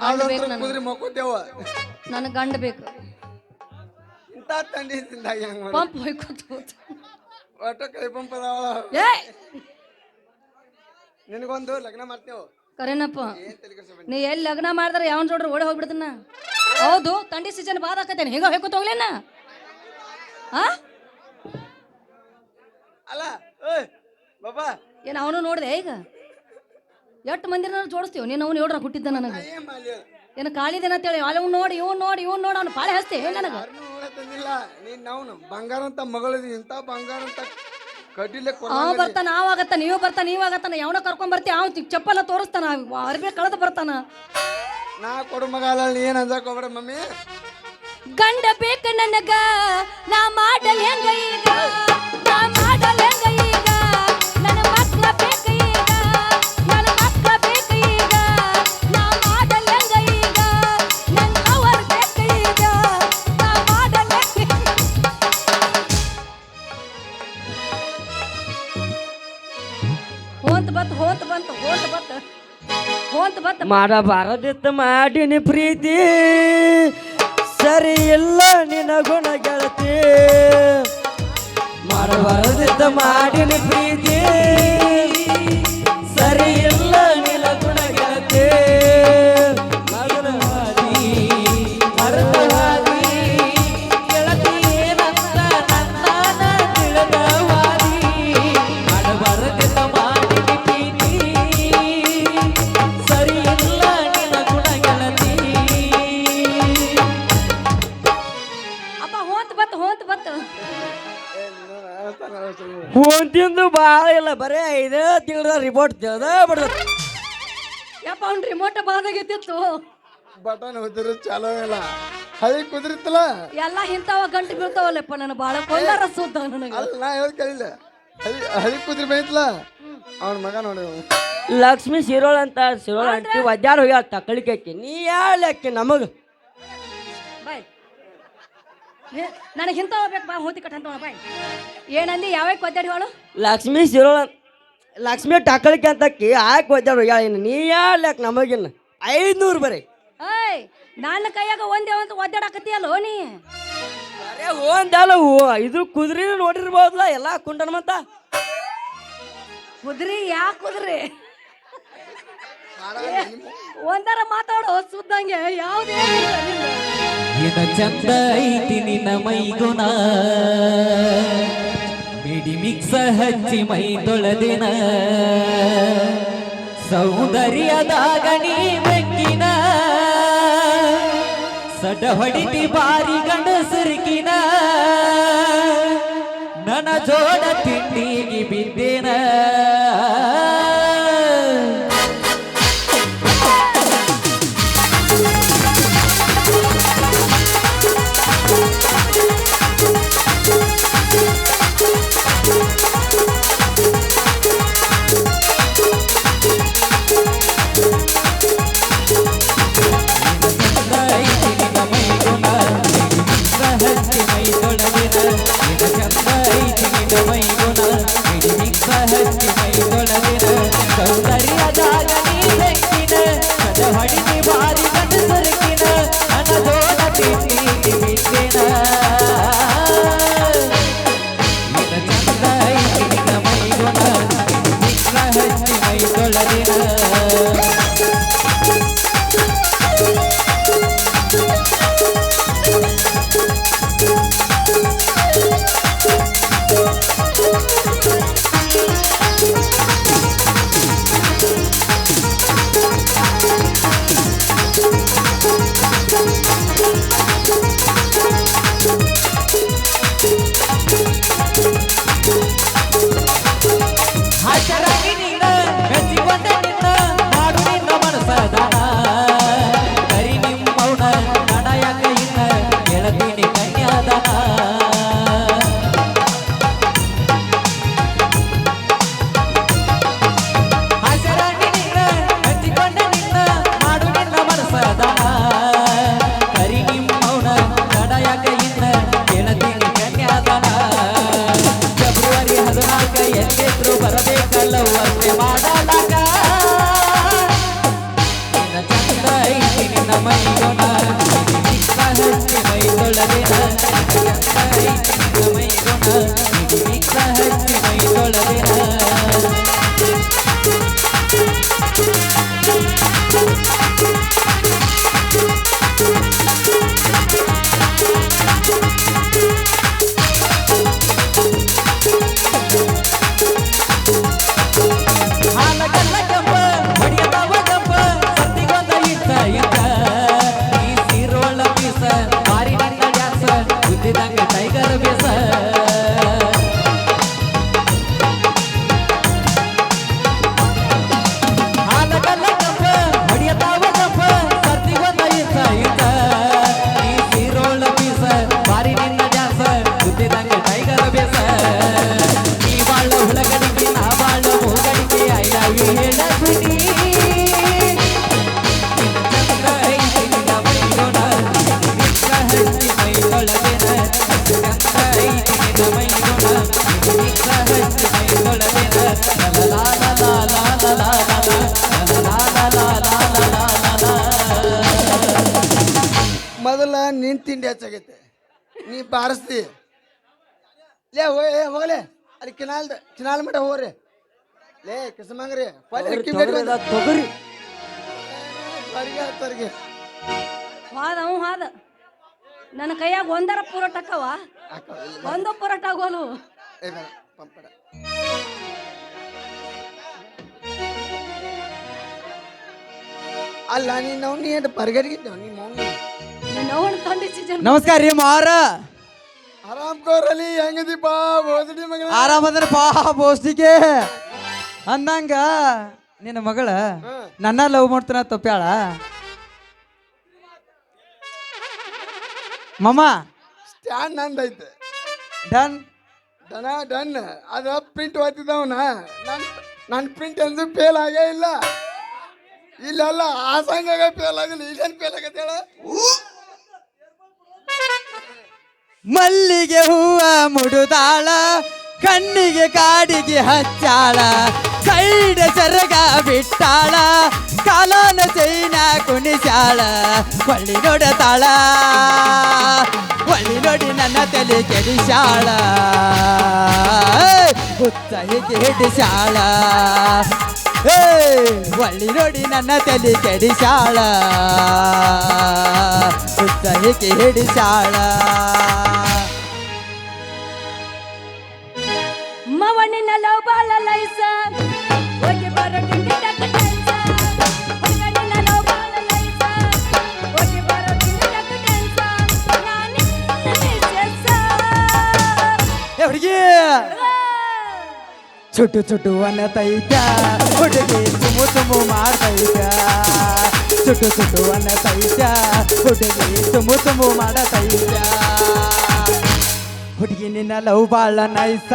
ಅದಂತ್ರ ನನಗೆ. ಕುದ್ರಿ ಮಕ್ಕೋತೇವ ನನಗೆ ಗಂಡ ಬೇಕು. ಇಂಥ ತಂಡಿ ತಿಂದಾಗ ಹೆಂಗ್ ಮಾಡ ಪಂಪ್ ಹೊಯ್ಕೊತ ಹೋತ ಒಟ್ಟ ಕೈ ಪಂಪ್ ನಿನಗೊಂದು ಲಗ್ನ ಮಾಡ್ತೇವ. ಕರೇನಪ್ಪ ಏನ್ ತಲೆ ಕೆಡ್ಸ್ಕೊಬೇಡ. ನೀ ಎಲ್ಲಿ ಲಗ್ನ ಮಾಡಿದ್ರೆ ಯಾವನ್ ನೋಡ್ರಿ ಓಡಿ ಹೋಗ್ಬಿಡ್ತಾನ ಹೌದು ತಂಡಿ ಸೀಸನ್ ಬಾದ ಆಕತೇನೆ ಹಿಂಗ ಹೊಯ್ಕೊತ ಹೋಗ್ಲೇನ? ಆ? ಅಲ್ಲ ಏಯ್ ಬಾಬಾ. ಏನು ಅವನು ನೋಡ್ದೆ ಈಗ? ಎಷ್ಟು ಮಂದಿರ ಜೋಡಿಸ್ತೀವಿ? ನೀನು ಅವ್ನು ಹೇಳ್ರ ಹುಟ್ಟಿದ್ದ ನನಗೆ? ಏನು ಕಾಳಿದೇನ ಅಂತೇಳಿ ಅಲ್ಲಿ ಅವ್ನು ನೋಡಿ ಇವ್ನು ನೋಡಿ ಇವ್ನು ನೋಡಿ ಅವ್ನು ಪಾಳೆ ಹಚ್ತೇವೆ ನನಗೆ. ಯಾರನ್ನೂ ತಂದಿಲ್ಲ ನೀನ್ ನಾವು ಬಂಗಾರ ಅಂತ ಮಗಳಿದಿ ಇಂಥ ಬಂಗಾರ ಅಂತ ಕಡ್ಡಿಲೆ ಅವ ಬರ್ತಾನ ಅವ ಆಗತ್ತ ನೀವು ಬರ್ತಾನ ನೀವು ಆಗತ್ತಾನ ಯಾವನ ಕರ್ಕೊಂಡ್ ಬರ್ತಿ ಅವ್ ಚಪ್ಪಲ ತೋರಿಸ್ತಾನ ಅರ್ಬಿ ಕಳೆದ ಬರ್ತಾನ. ನಾ ಕೊಡು ಮಗ ಅಲ್ಲ ಏನ್ ಅಂಜಾಕ್ ಹೋಗ್ಬೇಡ ಮಮ್ಮಿ. ಗಂಡ ಬೇಕ ನನಗ ನಾ ಮಾಡಲ್ ಹೆಂಗ ಈಗ? ನಾ ಮಾಡಲ್ ಹೆಂಗ ಹೋಂತ ಬತ್ ಮಾಡಬಾರದಿತ್ತ ಮಾಡಿನಿ ಪ್ರೀತಿ. ಸರಿ ಇಲ್ಲ ನಿನ್ನ ಗುಣ ಗೆಳತಿ. ಮಾಡಬಾರದಿತ್ತ ಮಾಡಿನಿ ಪ್ರೀತಿ. ಸರಿ ಇಲ್ಲ ನಿನ್ನ ಇಲ್ಲ ಬರೇ ಐದೇ ತಿಂಗಳ ರಿಮೋಟ್ ತಿಳ್ದ ಬಿಡ್ದ ಯಪ್ಪ ಅವ್ನ ರಿಮೋಟ್ ಬಾದಾಗಿತ್ತು ಬಟನ್ ಹೋದಿರು ಚಾಲೋ ಇಲ್ಲ. ಹಳಿ ಕುದ್ರಿತ್ತಲ್ಲ ಎಲ್ಲ ಇಂಥವ ಗಂಟು ಬೀಳ್ತಾವಲ್ಲಪ್ಪ ನನ್ನ ಬಾಳ ಕೊಂದಾರ ಸುದ್ದ ನನಗೆ. ಅಲ್ಲ ನಾ ಹೇಳಿ ಕೇಳಿಲ್ಲ ಹಳಿ ಹಳಿ ಕುದ್ರಿ ಬೈತ್ಲ ಅವನ ಮಗ ನೋಡಿ. ಲಕ್ಷ್ಮಿ ಸಿರೋಳ್ ಅಂತ ಸಿರೋಳ್ ಅಂಟಿ ವದ್ಯಾರ ಹೋಗ್ಯಾಳ ತಕ್ಕಳಿಕೆ ಆಕಿ ನೀ ಯಾಕೆ ನಮಗೆ? ನನಗೆ ಇಂಥವ ಬೇಕು ಬಾ ಹೋತಿ ಕಟ್ಟಂತ ಬಾಯ್ ಏನಂದಿ ಯಾವಾಗ ಒದ್ದಾಡಿ ಹೇಳು? ಲಕ್ಷ್ಮಿ ಸಿರೋ ಲಕ್ಷ್ಮಿ ಟಕ್ಕಳಿಕೆ ಅಂತ ಆಕಿ ಆಕೆ ಒದ್ದಾಡು ಹೋಗ್ಯಾಳ ಇನ್ನು. ನೀ ಯಾಕೆ ನಮಗಿನ್ನ ಐದ್ನೂರು ಬರೀ. ಏಯ್ ನನ್ನ ಕೈಯಾಗ ಒಂದೇ ಒಂದು ಒದ್ದಾಡಕತ್ತೀಯಲ್ಲೋ ನೀ? ಅರೇ ಒಂದಲ್ಲ ಹೋ ಇದು ಕುದುರೆ ನೋಡಿರ್ಬೋದಲ್ಲ ಎಲ್ಲ ಕುಂಡನ ಮತ್ತ? ಕುದುರೆ ಯಾ ಕುದ್ರಿ? ಒಂದರ ಮಾತಾಡೋ ಸುದ್ದಂಗೆ ಯಾವುದೇ ಇದ ಚಂದ ಐತಿ ನಿನ್ನ ಮೈಗುಣ. ಬಿಡಿ ಮಿಕ್ಸ ಹಚ್ಚಿ ಮೈ ತೊಳೆದಿನ. ಸೌಂದರ್ಯದಾಗ ನೀ ಬೆಂಕಿನ ಸಡ ಹೊಡಿತಿ ಬಾರಿ ಗಂಡಸರಿಕಿನ. ನನ್ನ ಜೋಡ ತಿಂಡಿಗೆ ಬಿದ್ದೇನ vai. ಮೊದಲ ನಿನ್ ತಿಂಡಿ ಹೆಚ್ಚಾಗೈತೆ. ನೀ ಬಾರಿಸ್ತಿ. ಲೇ ಹೋಯ್ ಏ, ಹೋಗಲೇ. ಅಲ್ಲಿ ಕಿನಾಲ್ದ ಕಿನಾಲ್ ಮಠ ಹೋಗ್ರಿ. ಲೇ ಕಿಸಮಂಗ್ರಿ ತೊಗರಿ. ತೊಗರಿ ತೊರಿಗೆ. ಹಾದ ಅವ್ ಹಾದ ನನ್ನ ಕೈಯಾಗ ಒಂದರ ಪುರಟಕ್ಕವ ಒಂದು ಪುರಟ ಆಗೋಲು. ಪಂಪಡ ಅಲ್ಲ ನೀನ್ ನಾವು ನೀ ಏನು ಬರ್ಗಡಿಗಿದ್ದೇವ ನಿಮ್ಮ ಮಮ್ಮಿ ನಿನ್ನ ಅವನು ನಮಸ್ಕಾರ ರೀ ಮಾರ ಆರಾಮ್ ಹೆಂಗದಿ ಬಾ ಬೋಸಡಿ ಮಗನ ಆರಾಮದ್ರ ಪಾ ಬೋಸ್ಟಿಗೆ ಅಂದಂಗ ನಿನ್ನ ಮಗಳ ನನ್ನ ಲವ್ ಮಾಡ್ತಾನ ತಪ್ಪ್ಯಾಳ? ಮಮ್ಮ. ಸ್ಟ್ಯಾಂಡ್ ನಂದೈತೆ ಡನ್ ಡನ ಡನ್ ಅದ ಪ್ರಿಂಟ್ ಓದ್ತಿದ್ದವನ ನನ್ನ ನನ್ನ ಪ್ರಿಂಟ್ ಎಂದು ಫೇಲ್ ಆಗೇ ಇಲ್ಲ. ಇಲ್ಲೆಲ್ಲ, ಆ ಸಂಘಾಗ ಫೇಲ್ ಆಗಲ್ಲ ಇಲ್ಲೇನು ಫೇಲ್ ಆಗತ್ತೆ ಮಲ್ಲಿಗೆ ಹೂವ ಮುಡುದಾಳ, ಕಣ್ಣಿಗೆ ಕಾಡಿಗೆ ಹಚ್ಚಾಳ, ಸೈಡ್ ಸರಗ ಬಿಟ್ಟಾಳ, ಕಾಲನ ಚೈನ ಕುಣಿಸಾಳ ಒಳ್ಳಿ ನೋಡತಾಳ, ಒಳ್ಳಿ ನೋಡಿ ನನ್ನ ತಲೆ ಕೆಡಿಸಾಳ ಹುತ್ತ ಹಿಡಿಸಾಳ ಒಳ್ಳಿ ನೋಡಿ ನನ್ನ ತಲೆ ಕೆಡಿಸಾಳ. ಉತ್ಸಹಿಕೆ ಹಿಡಿಸಾಳ. ಮವನಿನ ಚುಟ್ಟು ಚುಟ್ಟು ಅನ್ನತೈತ. ಹುಡುಗಿ ತುಮು ತುಮು ಮಾಡತೈತ. ಚುಟ್ಟು ಚುಟ್ಟು ಅನ್ನತೈತ. ಹುಡುಗಿ ತುಮು ತುಮು ಮಾಡತೈತ. ಹುಡುಗಿ ನಿನ್ನ ಲವ್ ಬಾಳ ನೈಸ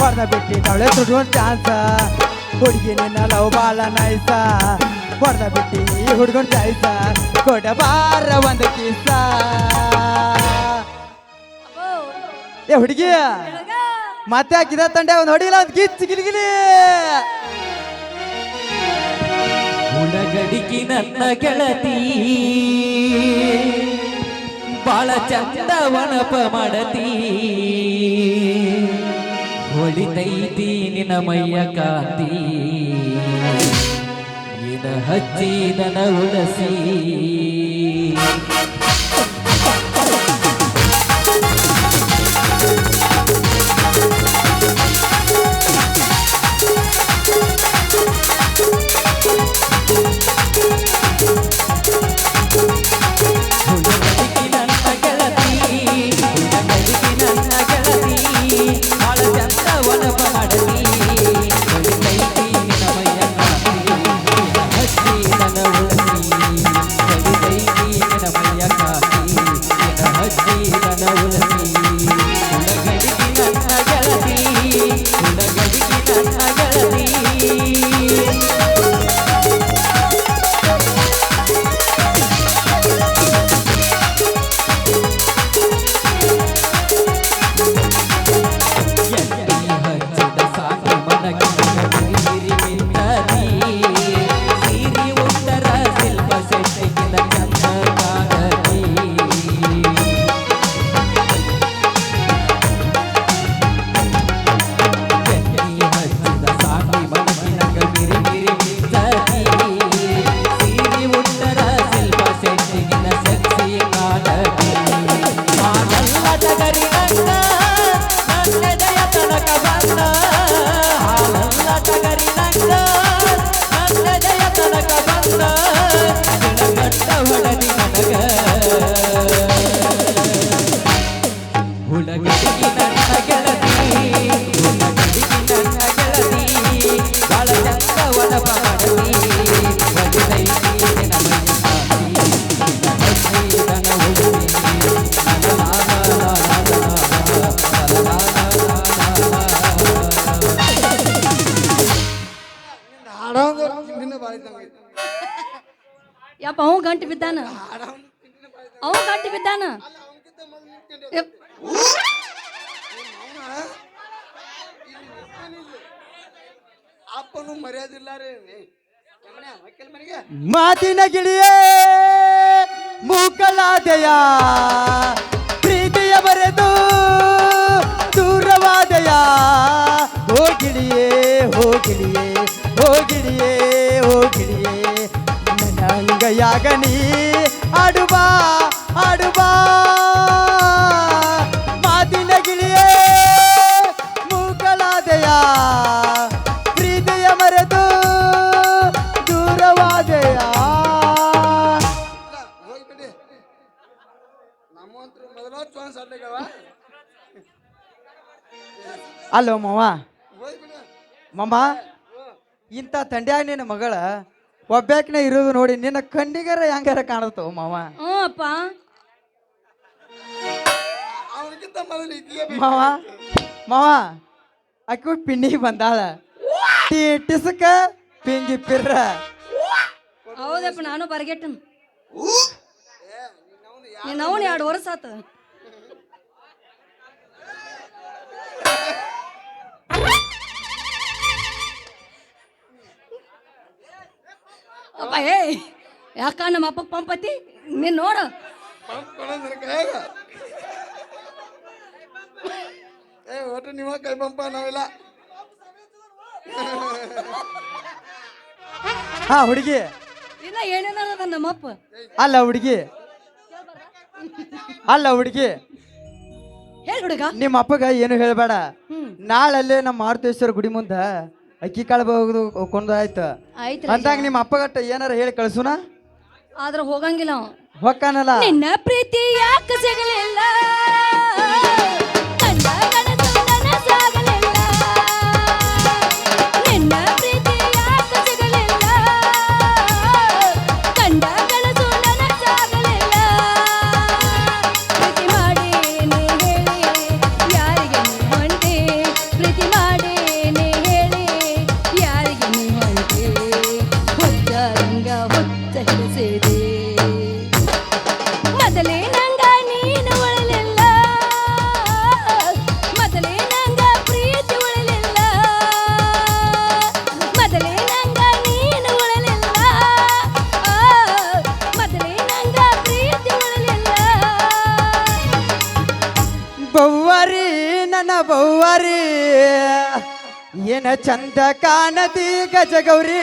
ಹೊರದ ಬಿಟ್ಟಿ ತುಡುಗೊಂಡು ಚಾನ್ಸ ಹುಡುಗಿ ನಿನ್ನ ಲವ್ ಬಾಳ ನೈಸ ಹೊರದ ಬಿಟ್ಟಿ ಹುಡುಗನ್ ಚಾಯ್ಸ ಕೊಡಬಾರ ಒಂದು ಕಿಸ ಏ ಹುಡುಗಿ. ಹುಡುಗ. ಮತ್ತೆ ಗಿದ ತಂಡೆ ಒಂದು ಹೊಡಿಲ ಒಂದು ಗಿಚ್ಚಿ ಗಿಲಿಗಿಲಿ ಉಳಗಡಿಕಿ ನನ್ನ ಗೆಳತಿ, ಬಾಳ ಚಂದವನಪ ಮಾಡತಿ. ಹೊಳಿತೈತಿ ನಿನ್ನ ಮೈಯ ಕಾತಿ ಇದ ಹಚ್ಚಿ ನನ ಉಳಸಿ ಯಪ್ಪ ಅವ ಗಂಟು ಬಿದ್ದಾನ? ಅವ ಗಂಟು ಬಿದ್ದಾನ ಅವನಕ್ಕಿಂತ ಮೊದಲು ನಿಂತ್ಕೊಂಡೆ. ಯಪ್. ಅವ್ನ ಇಲ್ಲಿ ನಿಂತ್ಕೊಂಡಿಲ್ಲ. ಅಪ್ಪನು ಮರ್ಯಾದಿಲ್ಲ ಮಾತಿನ ಗಿಳಿಯೇ, ಮೂಕಲಾದೆಯ, ಪ್ರೀತಿಯ ಬರೆದು ದೂರವಾದೆಯ ಹೋಗಿಳಿಯೇ ಹೋಗಿಳಿಯೇ ಹೋಗಿಳಿಯೇ ಹೋಗಿಳಿಯೇ ನನ್ನ ಅಂಗೈಯಾಗ ನೀ ಅಲ್ಲೋ ಮಾವ. ಮಮ್ಮ ಇಂಥ ತಂಡ್ಯಾಗ ನಿನ್ನ ಮಗಳ ಒಬ್ಬಾಕಿನ ಇರೋದು ನೋಡಿ ನಿನ್ನ ಕಣ್ಣಿಗಾರ ಹೆಂಗಾರ ಕಾಣುತ್ತವ ಮಾವ? ಹ್ಞೂ ಅಪ್ಪ ಮಾವ ಮಾವ ಅಕ್ಕಿ ಪಿಂಡಿಗೆ ಬಂದಾಳ. ಟಿ ಟಿಸಕ ಪಿಂಗಿ ಪಿರ್ರ. ಹೌದಪ್ಪ ನಾನು ಬರ್ಗೆಟ್ಟನ್. ನೀನು ಎರಡು ವರ್ಷ ಆತ ಅಪ್ಪ ಏ ಯಾಕ ನಮ್ಮ ಅಪ್ಪ ಪಂಪತಿ? ನೀನ್ ನೋಡು. ಪಂಪ್ ಕೈಯಾಗ ಏ ಒಟ್ಟು ನೀವ ಕೈ ಪಂಪ ನಾವಿಲ್ಲ. ಹಾ ಹುಡುಗಿ. ಇನ್ನ ಏನೇನಾರ ನಮ್ಮಪ್ಪ ಅಲ್ಲ ಹುಡುಗಿ. ಅಲ್ಲ ಹುಡುಗಿ. ಹೇಳಿ ಹುಡುಗ. ನಿಮ್ಮ ಅಪ್ಪಗ ಏನು ಹೇಳಬೇಡ. ನಾಳಲ್ಲೇ ನಮ್ಮ ಮಾರುತೇಶ್ವರ ಗುಡಿ ಮುಂದ ಅಕ್ಕಿ ಕಾಳು ಹೋಗುದು ಕೊಂಡು ಆಯ್ತು. ಆಯ್ತು ಅಂದಾಗ ನಿಮ್ಮ ಅಪ್ಪಗಟ್ಟ ಏನಾರ ಹೇಳಿ ಕಳ್ಸುನ? ಆದ್ರೆ ಹೋಗಂಗಿಲ್ಲ ಅವ. ಹೊಕ್ಕಾನಲ್ಲ? ನಿನ್ನ ಪ್ರೀತಿ ಯಾಕೆ ಸಿಗಲಿಲ್ಲ? ಏನ ಚಂದ ಕಾಣದಿ ಗಜಗೌರಿ.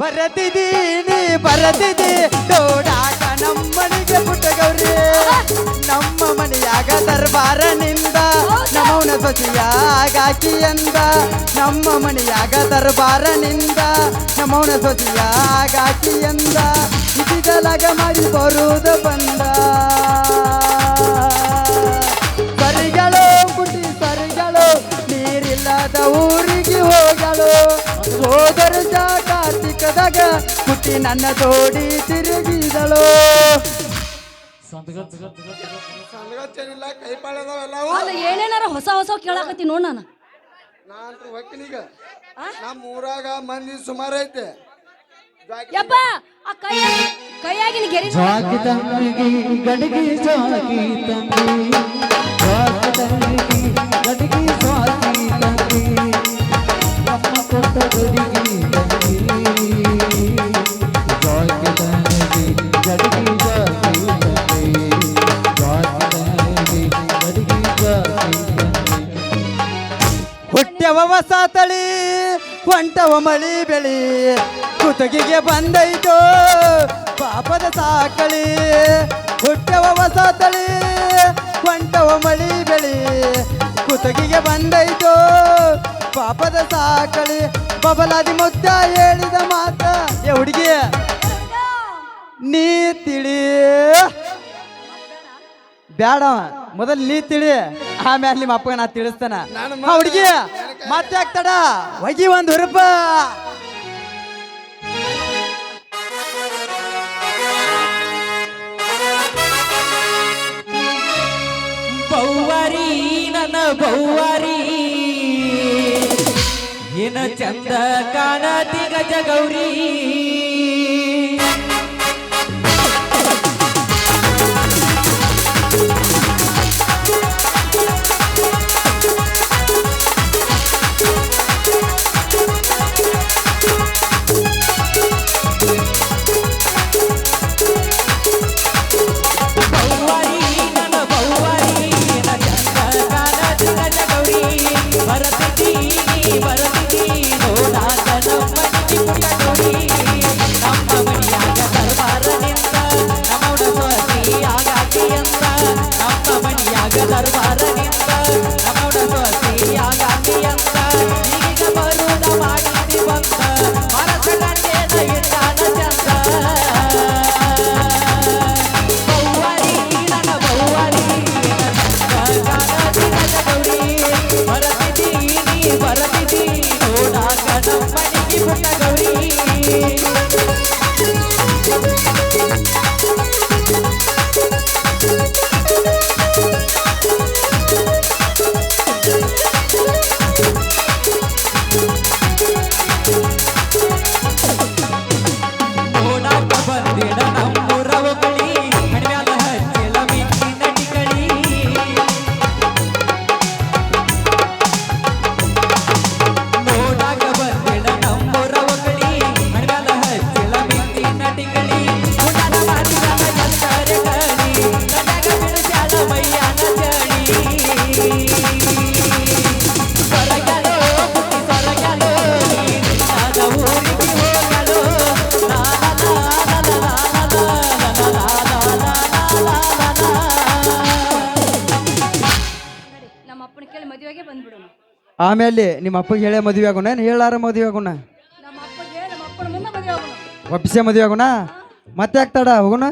ಬರತಿದೀನಿ ಬರತಿದಿ ನೋಡಾಕ ನಮ್ಮನಿಗೆ ಪುಟ್ಟಗೌರಿ. ನಮ್ಮ ಮನೆಯಾಗ ದರ್ಬಾರ ನಿಂದ ನಮೌನ ಸೊಸಿಯಾಗಾಕಿ ಎಂದ ನಮ್ಮ ಮನೆಯಾಗ ದರ್ಬಾರನಿಂದ, ನಮ್ಮವನ ಸೊಸಿಯಾಗಾಕಿ ಎಂದ ಇದಿದಲಾಗ ಮಾಡಿ ಬರುವುದು ಬಂದ. ಸರಿಗಳು ನೀರಿಲ್ಲದ ಊರಿಗೆ ಹೋಗಲು ಹೋದರ ಕಾರ್ತಿಕದಾಗ ಕುಟ್ಟಿ ನನ್ನ ತೋಡಿ ತಿರುಗಿದಳು. ಅಲ್ಲ ಏನೇನಾರ ಹೊಸ ಹೊಸ ಕೇಳಾಕತ್ತಿ ನೋಡ್ ನಾನು. ನಾನು ಹೊಕ್ಕಿನೀಗ ನಮ್ಮ ಊರಾಗ ಮಂದಿ ಸುಮಾರು ಐತೆ. ಯಪ್ಪ ಆ ಕೈ ಕೈಯಾಗಿನ ಗೆರಿ ಜಾಕಿ ತಂಗಿ ಗಡಿಗೆ ಜಾಕಿ ತಂಗಿ ಜಾಕಿ ತಂಗಿ ಗಡಿಗೆ ಜಾಕಿ ತಂಗಿ ಹುಟ್ಟ್ಯವ ಹೊಸ ತಳಿ ಹೊಂಟವ ಮಳಿ ಬೆಳಿ. ಕುತಗಿಗೆ ಬಂದೈತು, ಪಾಪದ ಸಾಕಳಿ. ಹುಟ್ಟವ ಹೊಸ ತಳಿ ಹೊಂಟವ ಮಳಿ ಬೆಳಿ. ಕುತಗಿಗೆ ಬಂದೈತು, ಪಾಪದ ಸಾಕಳಿ. ಬಬಲಾದಿ ಮುದ್ದ ಹೇಳಿದ ಮಾತ, ಏ ಹುಡುಗಿ, ನೀ ತಿಳಿ. ಬ್ಯಾಡ ಮೊದಲು ನೀ ತಿಳಿ. ಆಮೇಲೆ ನಿಮ್ಮ ಅಪ್ಪಗೆ ನಾ ತಿಳಿಸ್ತೇನ. ಹುಡುಗಿ ಮತ್ತೆ ಆಗ್ತಾಡ ಒಗಿ ಒಂದು ಹುರುಪ. ಬೌವಾರಿ ನನ್ನ ಬೌವಾರಿ. ಏನ ಚಂದ ಕಾಣ ಗಜ ಗೌರಿ ಆಮೇಲೆ ನಿಮ್ಮ ಅಪ್ಪಗೆ ಹೇಳೇ ಮದುವೆ ಆಗೋಣ? ಏನು ಹೇಳಾರ ಮದುವೆ ಆಗೋಣ? ಒಪ್ಪಿಸೇ ಮದುವೆ ಆಗೋಣ? ಮತ್ತೆ ಯಾಕೆ ತಡ? ಹೋಗೋಣ?